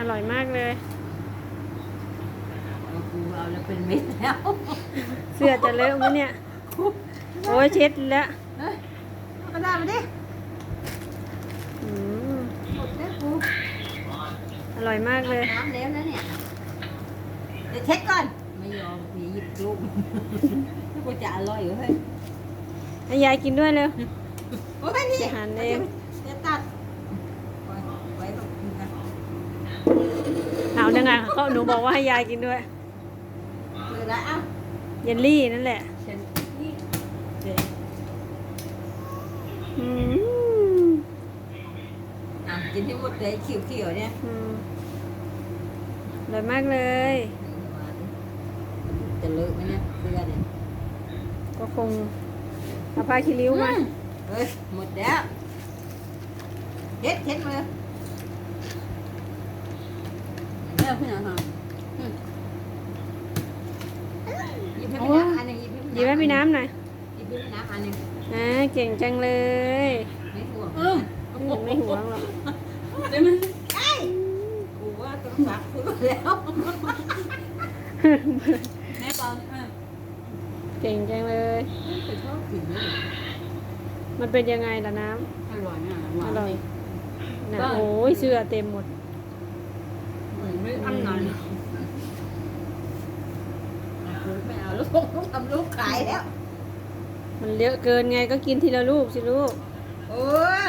อร่อยมากเลย เอากูเอาแล้วเป็นเม็ดแล้วเสื้อจะเลอะไหมเนี่ย โอ้ยเช็ดแล้วเฮ้ยเอากระดาษมาดิอืมหมดแล้วกูอร่อยมากเลย น้ำแล้วนะเนี่ยเดี๋ยวเช็ดก่อนไม่ยอมพี่หยิบลูกกูจะอร่อยเหรอเฮ้ยให้ยายกินด้วยเร็ว โอ้ยพี่จะหั่นเอง จะตัดไว้ไว้ตรงนี้นะ เอายังไงเขาหนูบอกว่าให้ยายกินด้วย เลยละเอ้าเยลลี่นั่นแหละฉันนี่เดี๋ยวอืมอะกินที่หมดเลยเขียวๆเนี่ยอืมอร่อยมากเลยจะเลอะไหมเนี่ยเสื้อเนี่ยก็คงเอาผ้าคีริ้วมา เฮ้ยหมดแล้วเช็ดเช็ดมือ เร็วขึ้นหน่อยค่ะอืมหยิบให้พี่น้ำอันหนึ่งหยิบให้หยิบให้พี่น้ำหน่อยหยิบให้พี่น้ำอันหนึ่งอ่าเก่งจังเลยไม่ห่วงไม่ห่วงหรอกเดี๋ยวมันไอ้กูว่าต้องซักซื้อแล้วแม่ปองอะเก่งจังเลย ไปชอบกินเลยมันเป็นยังไงล่ะน้อร่อยนะำอร่อยนะโอ้ยเสื้อเต็มหมด เหมือนไม่อันนั้นไม่เอาลูกต้องทำลูกขายแล้ว มันเยอะเกินไงก็กินทีละลูกสิลูก โอ้ย